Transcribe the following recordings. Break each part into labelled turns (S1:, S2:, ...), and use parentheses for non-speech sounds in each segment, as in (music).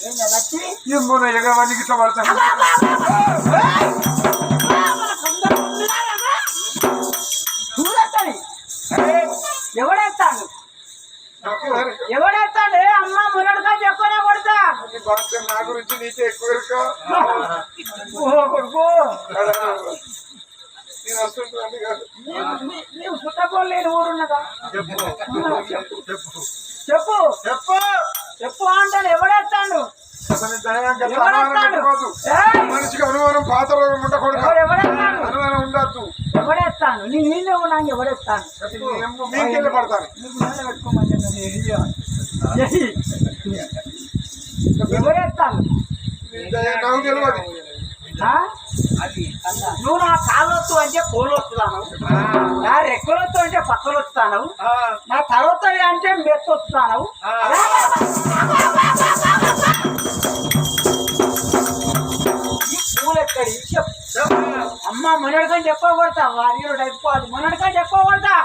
S1: ఏందా లక్ష్మి
S2: ఏమో ఇట్లా పడతాను
S1: ఎవడేస్తాడు ఎవడేస్తాడు అమ్మ మురడుగా చెప్పనే కొడతా
S2: నా గురించి నీకే ఎక్కువ
S1: కొడుకు
S2: నేను వస్తుంటాను కాదు
S1: నీవు- ఊరున్నదా
S2: చెప్పు చెప్పు చెప్పు
S1: చెప్పు అంటాడు? ఎవడేస్తాడు!
S2: మనిషికి అనుమానం పాత రోగం ఉండకూడదు అనుమానం ఉండద్దు.
S1: ఎవడేస్తాను నీ నీళ్ళే ఉన్నాను
S2: పడతాను.
S1: నీకు నీళ్ళ పెట్టుకోమని చెప్పాను. ఏయ్! ఎవడేస్తాను
S2: నీ దయ నాకు తెలియదు.
S1: ఆ? నువ్వు నా కాళ్ళొత్తు అంటే కోళ్ళు వస్తున్నాను నా రెక్కలొత్తు అంటే పక్కలు వస్తాను నా తలొత్తు అంటే మెత్తు వస్తున్నాను ఈ పూలు ఎక్కడి చెప్పు అమ్మ మొన్నటికంటే ఎక్కువ కొడతా వారిలో అయిపోవాలి మొన్నటికంటే ఎక్కువ కొడతా.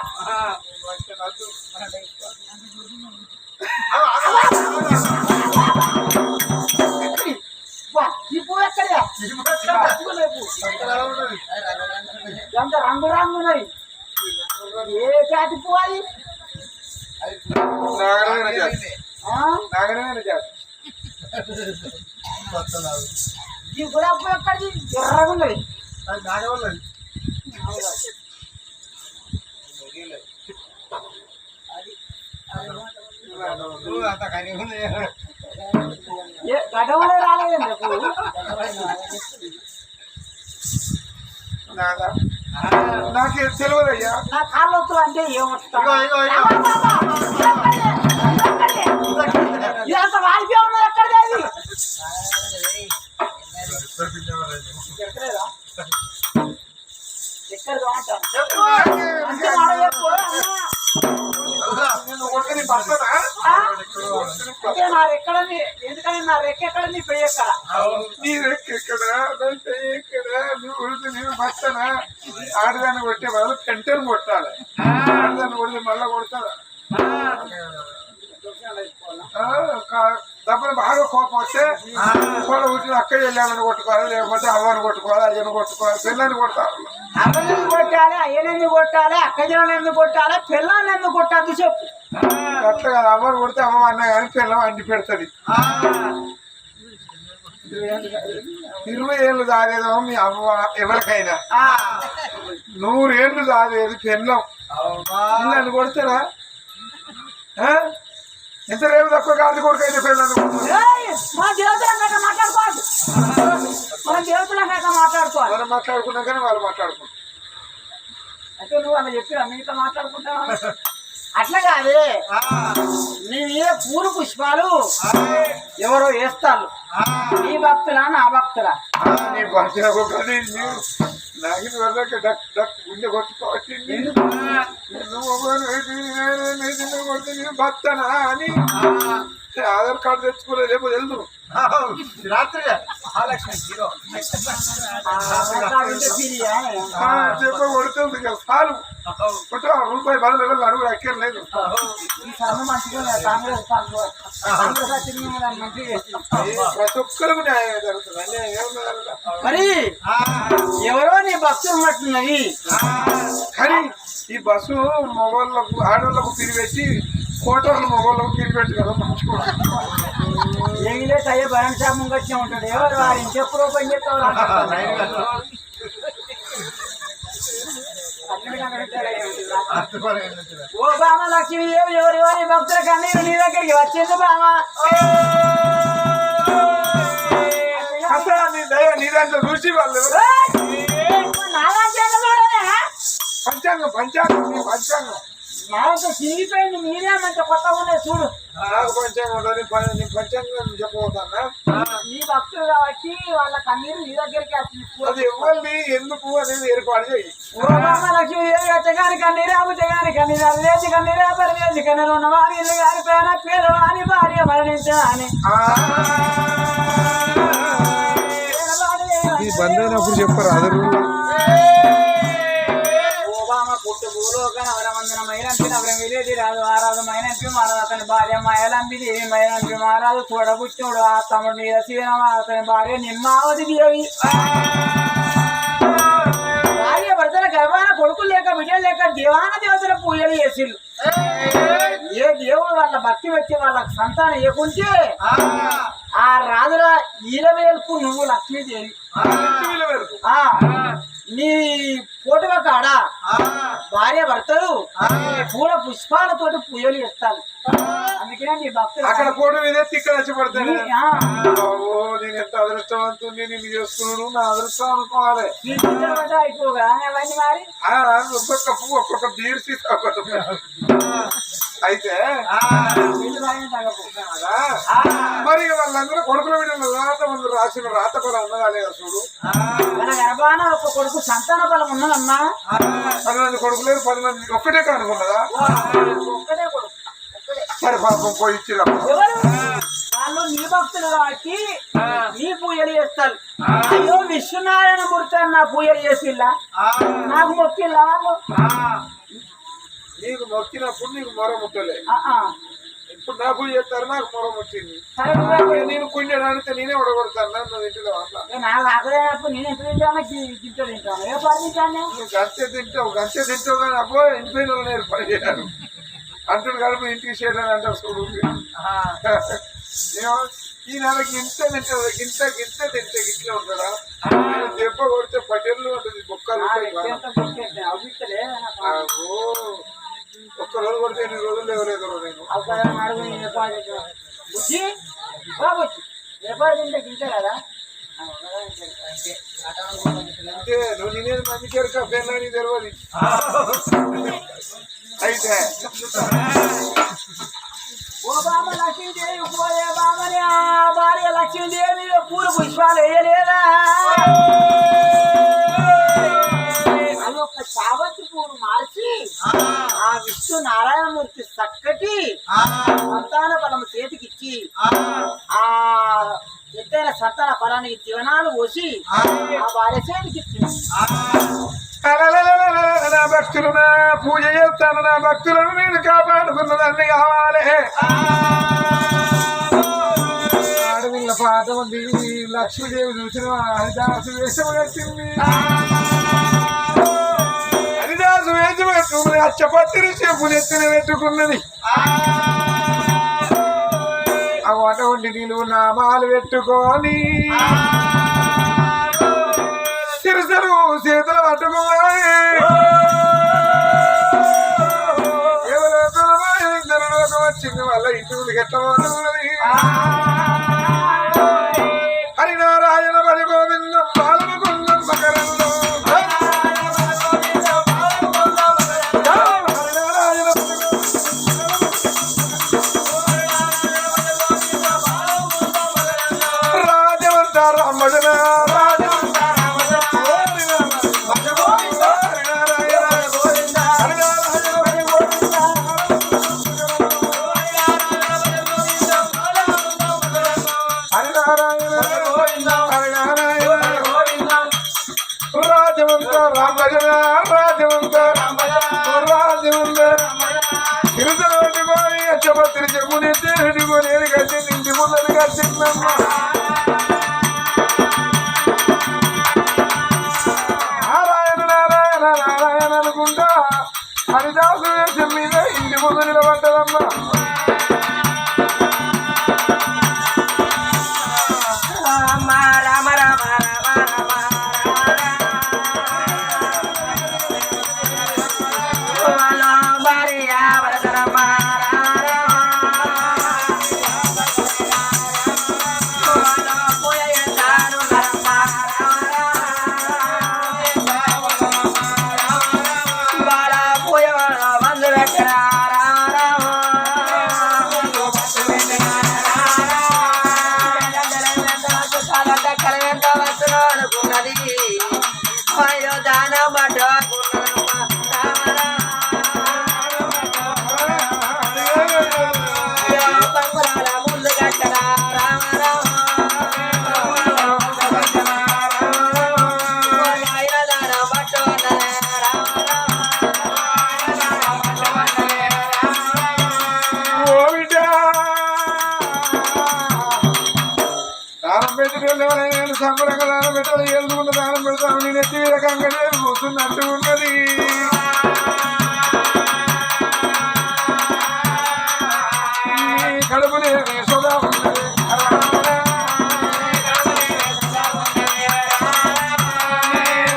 S1: ఎంత రంగు రంగు ఉన్నది? ఏ జాతి
S2: జాతి.
S1: ఈ గులాబీ పువ్వు ఎక్కడిది? ఎర్రగా ఉన్నది. గడవలే రాలేదండి
S2: నాదా నాకే తెలియదయ్యా
S1: నా కాళ్ళొత్తు అంటే ఏమొస్తా. ఇదంతా వాడికే ఉన్నది ఎక్కడిది అది.
S2: నేను?
S1: అంటే నా రెక్కలని ఎందుకని నా రెక్క ఎక్కడ నీ పెయ్యి ఎక్కడ
S2: నీ రెక్క ఎక్కడ? ఎక్కడ నువ్వు కొడుకు నేను భర్తనా ఆడదాన్ని కొట్టే వాళ్ళు పెంటను కొట్టాలి. ఆడదాన్ని కొడితే మళ్ళా కొడతారా. డబ్బులు బాగా కోపం వస్తే కోళ్ళ పుట్టిన అక్క వెళ్ళాలని కొట్టుకోవాలి లేకపోతే అవ్వని కొట్టుకోవాలి అయ్యని కొట్టుకోవాలి పిల్లని కొడతారు.
S1: అమ్మని కొట్టాలి అయ్యనెందుకు కొట్టాలి అక్కజనం ఎందుకు కొట్టాలి పిల్లని ఎందుకు కొట్టద్దు చెప్పు.
S2: అట్లా కాదు అవ్వని కొడితే అమ్మ అన్న కానీ పిల్లం అండి పెడుతుంది. ఇరవై ఏళ్ళు దాదేదో మీ అవ్వ ఎవరికైనా. నూరేళ్ళు దాదేది పెళ్ళం. పిల్లని కొడతారా? ఎంత రేపు తక్కువ గాడి కొడుకు అయితే పిల్లని కొడుతుంది
S1: ఏయ్, మన మనం
S2: మాట్లాడుకున్నాకనే వాళ్ళు మాట్లాడుకుంటారు.
S1: అంటే నువ్వు అలా చెప్పిరా మీతో మాట్లాడుకుంటావా? (laughs) అట్లా కాదే. నీ మీద పూలు పుష్పాలు ఎవరో వేస్తారు. నీ భక్తులా నా భక్తులా?
S2: నీ వెళ్ళక డక్ డక్ గుండె కొట్టుకోవచ్చింది. నువ్వు భక్తనా అని. ఆధార్ కార్డు తెచ్చుకోలేదు వెళ్దు
S3: రాత్రి
S2: చెప్ప కొడుతుంది రూపాయి అడుగు ఎక్కర్లేదు. ప్రతి ఒక్కరికి న్యాయం జరుగుతుంది. అన్యాయం ఏమున్నది అందులో?
S1: మరి ఎవరో నీ భక్తులు ఉన్నట్టున్నది.
S2: కానీ ఈ బస్సు మొగోళ్ళకు ఆడవాళ్ళకు పిరిపెట్టి కోటర్లు మొగోళ్ళకు పిరిపెట్టి కదా మంచిగా
S1: ఏమిలే అయ్యే బరణ్ షాప్ ముంగట్నే ఉంటాడు. ఎవరు వారి ఇంకెప్పుడు ఓపెన్ చేస్తావు ఓ బామ లక్ష్మి ఏమి ఎవరి? వారి భక్తుల కన్నీరు నీ దగ్గరికి వచ్చింది బామ.
S2: నీ దాంట్లో చూసి వాళ్ళు పంచాంగం పంచాంగం పంచాంగం.
S1: నాకు చిరిగిపోయింది మీరే మంచి కొత్త ఉన్నాయి చూడు.
S2: నాకు పంచాంగం ఉంటుంది పంచాంగం
S1: భక్తులు కాబట్టి వాళ్ళ కన్నీరు నీ దగ్గరికి
S2: అది ఎందుకు అనేది ఏర్పాటు చేయి.
S1: లక్ష్మి ఏమి ఎచ్చగాని కన్నీరు అమ్ముతగాని కన్నీరు అల్లేసి కన్నీరు పరిలేసి కన్నీరు ఉన్న వారి ఇల్లు గారి పేర భార్య మరణించాని.
S2: ఆ. ఈ బంద్ అయినప్పుడు చెప్పరు అదరు?
S1: భూలోకన వరమందన మైనంపి నవరం వెళ్ళేది రాదు ఆరాధు మైనంపి మారాదు అతని భార్య మయలంపి దేవి మైనంపి మారాదు చూడబుచ్చుడు ఆ. తమ్ముడు శివనమ అతని భార్య నిమ్మావతి దేవి భార్య భర్తల గర్భాన కొడుకులు లేక బిడ్డలు లేక దేవాన దేవతల పూజలు చేసిళ్ళు ఏ దేవుడు వాళ్ళ భక్తి వచ్చి వాళ్ళకి సంతానం ఏకుంటే ఆ. రాజుల ఈలవేల్పు. నువ్వు లక్ష్మీదేవి నీ కోటువ కాడ? భార్య భర్తలు పూల పుష్పాలతోటి పూజలు చేస్తారు. అందుకనే నీ భక్తులు
S2: అక్కడ పోటీ మీద తిక్క నచ్చబడతాను నేను ఎంత అదృష్టవంతుని నేను చేసుకున్నాను నా అదృష్టం అనుకోవాలి.
S1: అయిపోగా అవన్నీ మరి?
S2: ఒక్కొక్క పువ్వు ఒక్కొక్క బీర్ తీసుకోవాలి అయితే మరి వాళ్ళందరూ కొడుకుల వీడియో రాత ముందు రాసిన రాత కూడా ఉన్నదా లేదా చూడు?
S1: మన గర్భాన ఒక కొడుకు సంతాన బలం ఉన్నదమ్మా
S2: పది మంది కొడుకులేదు పది మంది ఒక్కటే కనుకున్నదా
S1: ఒక్కడే కొడుకు.
S2: మరి పాపం పోయి ఇచ్చిరా.
S1: ఎవరు? వాళ్ళు నీ భక్తులు కాబట్టి నీ పూజలు చేస్తారు. అయ్యో విశ్వనారాయణ మూర్తి నా పూజలు చేసిల్లా? నాకు మొక్కిల్లా వాళ్ళు?
S2: నీకు మొక్కినప్పుడు నీకు మొర ముట్టలే. ఇప్పుడు నా పూజ చేస్తారు నాకు మొర ముట్టింది. నేను కుండెడు అడిగితే నేనే ఉడగొడతాను నన్ను ఇంటిలో
S1: తింటూ
S2: గంటే తింటావు గంటే తింటావు కానీ అబ్బో ఇంటిపోయిన వాళ్ళు నేను పని చేయాలి అంటుడు కడుపు ఇంటికి చేయడానికి అంటారు చూడు. ఈ నెలకి ఇంత తింటుంది గింత గింత తింటే గిట్లా ఉంటాడా నేను దెబ్బ కొడితే పటేళ్ళు ఉంటుంది బొక్కలు ఓ ఒక్క రోజు కొడితే ఎన్ని రోజులు లేవలేదు నేను.
S1: బాబు. అంతే
S2: నువ్వు నేనేది మంది చేరుక పెళ్ళని తెలియదు అయితే.
S1: ఓ బామ లక్ష్మీదేవి పోయే బామని ఆ భార్య లక్ష్మీదేవి పూలు పుష్పాలు వేయలేదా? పూలు మార్చి ఆ విష్ణు నారాయణమూర్తి చక్కటి సంతాన బలం చేతికిచ్చి ఆ. ఎత్తైన సంతాన ఫలానికి జీవనాలు పోసి ఆ. భార్య
S2: అలలలలలల నా భక్తులు నా పూజ చేస్తాను నా భక్తులను నేను కాపాడుకున్నదాన్ని కావాలి. పాట లక్ష్మీదేవి చూసిన హరిదాసు వేషం వచ్చింది హరిదాసు వేషం పెట్టుకున్నది పెట్టుకున్నది. ఆ వాట వండి నీళ్ళు నామాలు పెట్టుకొని సిరసరు చేతులు పట్టుకోవాలి వచ్చింది మళ్ళీ ఇంటి ఎట్టబోతున్నది హరినారాయణ గోవింద హరినారాయణ రాజవంత రాజవంత రాజవంత తిరుతలోని అచ్చపత్రి చెప్పుని తిరుగుని కట్టి నింటి ముందరు కట్టిందమ్మ నారాయణ నారాయణ నారాయణ అనుకుంటా. హరిదాసు మీద ఇంటి ముందు నిలబడ్డ నెత్తి మీద ఎత్తి రకంగా కూర్చున్నట్టు ఉన్నది నీ కడుపునే సోదా ఉన్నది.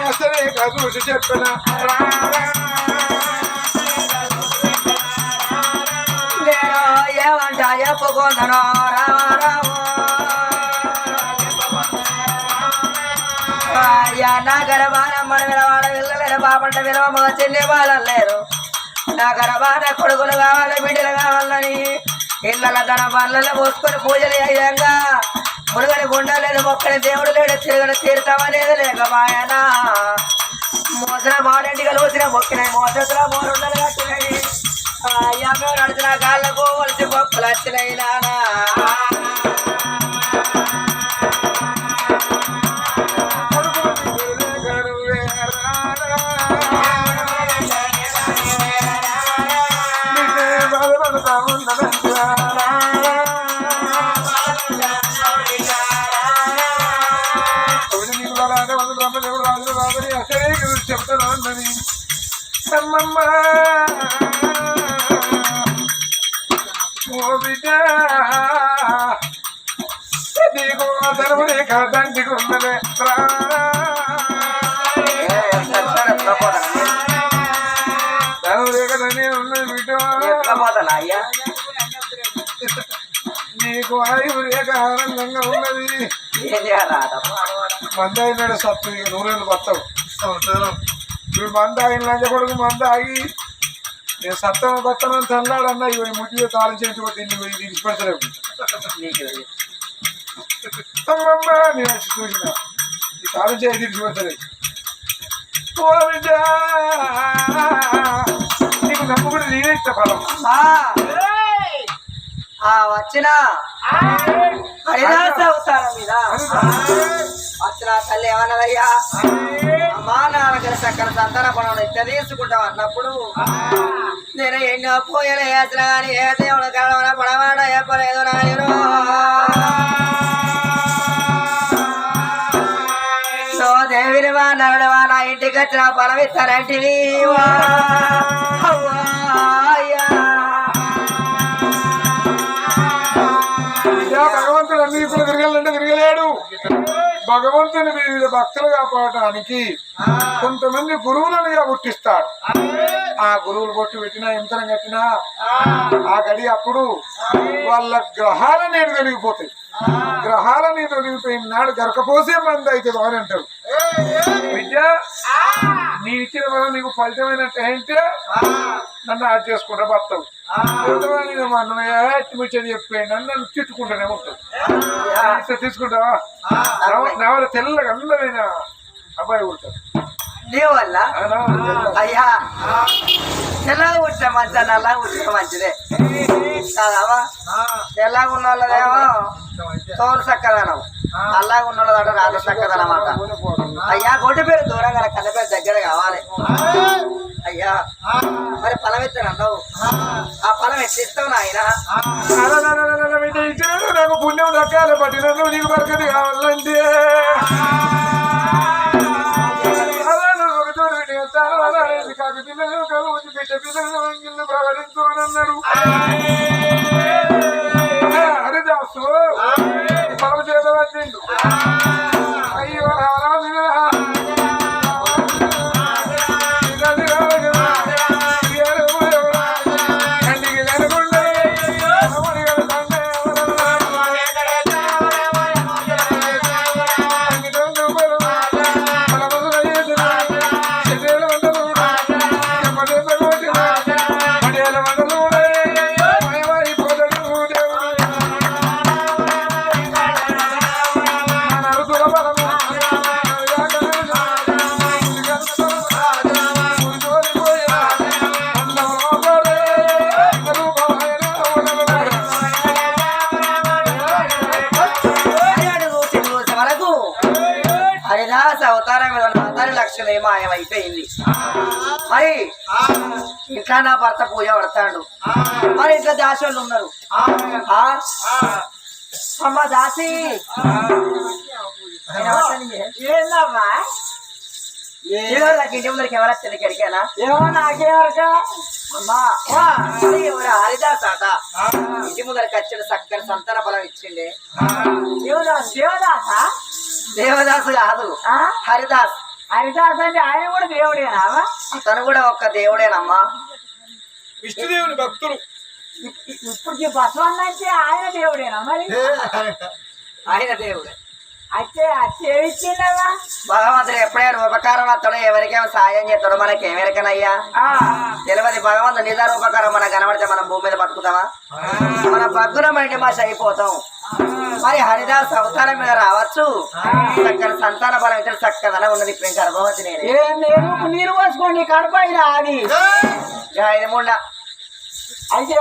S2: అసలే చూసి చెప్పిన
S4: నేను ఏమంటా నా గర్భాన మన వినవాడ వెళ్ళలేరు బాపంట విలువ మగ చెల్లి వాళ్ళలేరు నా గర్భాన కొడుకులు కావాలి బిడ్డలు కావాలని ఇళ్ళ తన పనులలో పోసుకొని పూజలు అయ్యాక మునుగని గుండ లేదు మొక్కని దేవుడు లేడు తిరగని తీర్థమనేది లేక మాయన. మోసిన మాడంటికలు వచ్చిన మొక్కిన మోసతుల మోరుండలు కట్టినాయి. అయ్యా మేము నడిచిన కాళ్ళకు వలసి మొక్కలు వచ్చినాయి నానా.
S2: బిడ్డ నీకు నేను ఉన్నది బిడ్డ.
S4: అయ్యా?
S2: నీకు ఆయువు రేఖ ఆనందంగా ఉన్నది.
S4: ఏం చేయాలా?
S2: మంద అయినాడు సత్తు ఇక నూనెలు ఇప్పుడు మంద అయిన లంచ కొడుకు మంద ఆగి నేను సత్తం బత్తనం చల్లాడన్నా ఇవి ముట్టి దీన్ని పోయి తీసుకెళ్తలేవు
S4: నీకు
S2: అమ్మమ్మ నేను వచ్చి చూసిన. ఈ తాళం ఓ బిడ్డ. నీకు నేనే ఇస్తా ఫలం
S4: అమ్మా ఆ వచ్చిన? హరిదాస అవతారం మీద వచ్చిన తల్లి ఏమన్నదయ్యా? అమ్మా నా దగ్గర చక్కని సంతాన పనులు అన్నప్పుడు. నేను ఎన్నో పోయలు వేసిన కానీ ఏ దేవుడు కలవన పడవాడ చెప్పలేదు నాయను. సో దేవిని వా నరుడవా నా ఇంటికి వచ్చిన పొలం ఇస్తారంటివి వా అవ్వాయ్యా.
S2: బిడ్డ భగవంతుడు అన్ని ఇప్పుడు తిరగాలంటే తిరగలేడు భగవంతుని వివిధ భక్తులు కాపాడటానికి కొంతమంది గురువులనుగా పుట్టిస్తాడు ఆ గురువులు కొట్టి పెట్టినా యంత్రం కట్టినా ఆ. గడి అప్పుడు వాళ్ళ గ్రహాల నీరు తొలగిపోతాయి గ్రహాల నీరు తొలగిపోయిన నాడు గరకపోసే మంది అయితే అని అంటారు విద్య నీ ఇచ్చిన వల్ల నీకు ఫలితమైనట్టు ఏంటే నన్ను యాడ్ చేసుకుంటా బతావు ముచ్చని చెప్పాను నన్ను తిట్టుకుంటానే ఇట్లా తీసుకుంటావా నా- నా వల్ల తెల్లగా అందమైన అబ్బాయి ఉంటాడు
S4: నీ వల్ల? అయ్యా. తెల్లగా పుట్టిన మంచి నల్లగా పుట్టిన మంచిదే. కాదమ్మా. తెల్లగా ఉన్న వాళ్ళదేమో తోలు చక్కదనం. నల్లగా ఉన్న వాళ్ళదట రాత చక్కదనం అంట అయ్యా గొడ్డు పేరు దూరం కదా కన్న పేరు దగ్గర కావాలి. అయ్యా మరి పొలం ఎత్తాను అన్నావు? ఆ. పొలం ఎత్తిస్తావు నాయన?
S2: నాకు పుణ్యం దక్కాలి పట్టినట్లు నీకు బరకది కావాలంటే. పిల్లలు బిడ్డ పిల్లలు అంగిళ్ళు
S4: 这边有啊。మాయమైపోయింది మరి ఇంట్లో నా భర్త పూజ పడతాడు. మరి ఇంట్లో దాసోళ్ళు ఉన్నారు. ఆ?
S1: అమ్మ దాసి. ఏందమ్మా? ఏదో నాకు ఇంటి ముందరికి ఎవరు వచ్చారు ఇక్కడికేనా ఏమో నాకేమరక? అమ్మా ఎవరు హరిదాస్ ఆట? ఇంటి ముందరికి వచ్చిన చక్కని సంతాన బలం ఇచ్చిండే. దేవదాస్ దేవదాస? దేవదాసు కాదు. హరిదాస్. హరిదాస్ అంటే ఆయన కూడా దేవుడేనా తను కూడా ఒక్క దేవుడేనమ్మా.
S2: విష్ణుదేవుని భక్తులు.
S1: ఇప్పుడు బసవన్న అంటే ఆయన దేవుడేనా మరి? ఆయన. దేవుడే. అయితే అచ్చే ఇచ్చిండవా భగవంతుడు ఎప్పుడైనా ఉపకారం వస్తాడో ఎవరికేమో సాయం చేస్తాడో మనకి ఎవరికనయ్యా? తెలియదు భగవంతుడు నిదాన ఉపకారం మనకు కనబడితే మనం భూమి మీద బతుకుతామా? మన భగ్గురం అంటే మాస అయిపోతాం మరి హరిదాస్ అవతారం మీద రావచ్చు. చక్కని సంతాన బలం ఇతర చక్కదన ఉన్నది ఇప్పుడు గర్భవతి నేను నీరు పోసుకోండి కడపైన అది. ఇది ముండ అయితే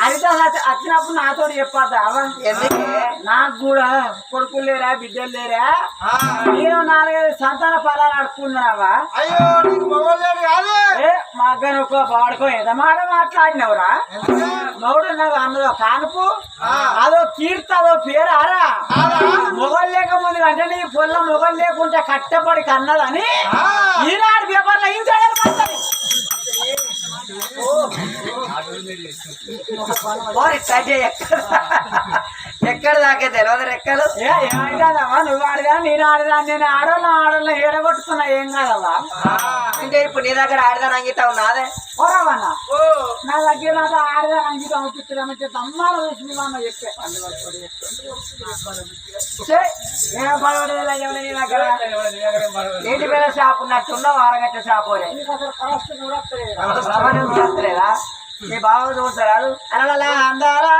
S1: హరిదాస్ వచ్చినప్పుడు నాతో చెప్పద్దా? నాకు కూడా కొడుకులు లేరా బిడ్డలు లేరా? నేను నాలుగైదు సంతాన ఫలాలు అడుక్కున్నావా మా అగ్గని ఒక వాడుకో ఎంత మాట మాట్లాడినవురా నోడు నాకు అన్నదో కానుపు? అదో కీర్తి అదో పేరు ఆరా? మొగలు లేకముందు అంటే నీ పొల్ల మొగలు లేకుంటే కట్టపడి కన్నదని ఈనాడు పేపర్లో మాట్లాడి ఎక్కడ? దాకా తెలియదు రెక్కలు? ఏమైందమ్మా నువ్వు ఆడదా నేను ఆడదా నేను ఆడోళ్ళ ఆడోళ్ళ ఏడగొట్టుకున్నా ఏం కాదమ్మా? అంటే ఇప్పుడు నీ దగ్గర ఆడదాని అంగితం ఉన్నదే పోరావన్నా. నా దగ్గర నాకు ఆడదాని అంగితం అవుతుందంటే దమ్మాల చూసి అన్న చెప్పే. నీ ఏంటి పేద షాప్? ఉన్నట్టున్న వారగట్ట షాప్ చూడలేదా మీ బావ చూస్తాడు అలా అందారా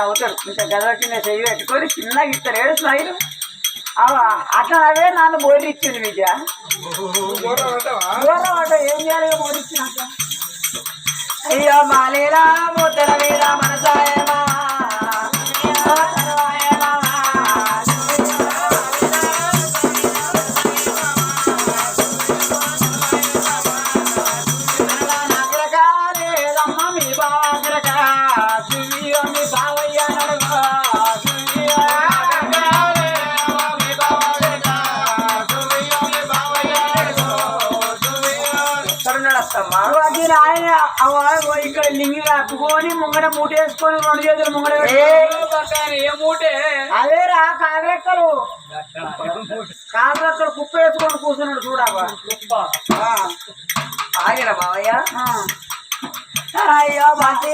S1: నవ్వుతాడు ఇంకా గదకి నేను చెయ్యి పెట్టుకొని చిన్నగా ఇస్తారు ఏడు స్మైలు అట్లా అవే నాన్న బోర్రిచ్చింది విద్య.
S2: దూరం
S1: ఏం చేయాలి? బోర్రిచ్చినాక అయ్యో మాలేరా ముద్దల మీద మనసాయమా? ఇక్కడ లింగి కట్టుకొని ముంగడ మూటేసుకొని రెండు చేతులు ముంగడ ఏ? మూటే? అదేరా కాదరెక్కలు కాదరెక్కలు కుప్ప వేసుకొని కూర్చున్నాడు చూడవా ఆయన బావయ్య. అయ్యో బంతి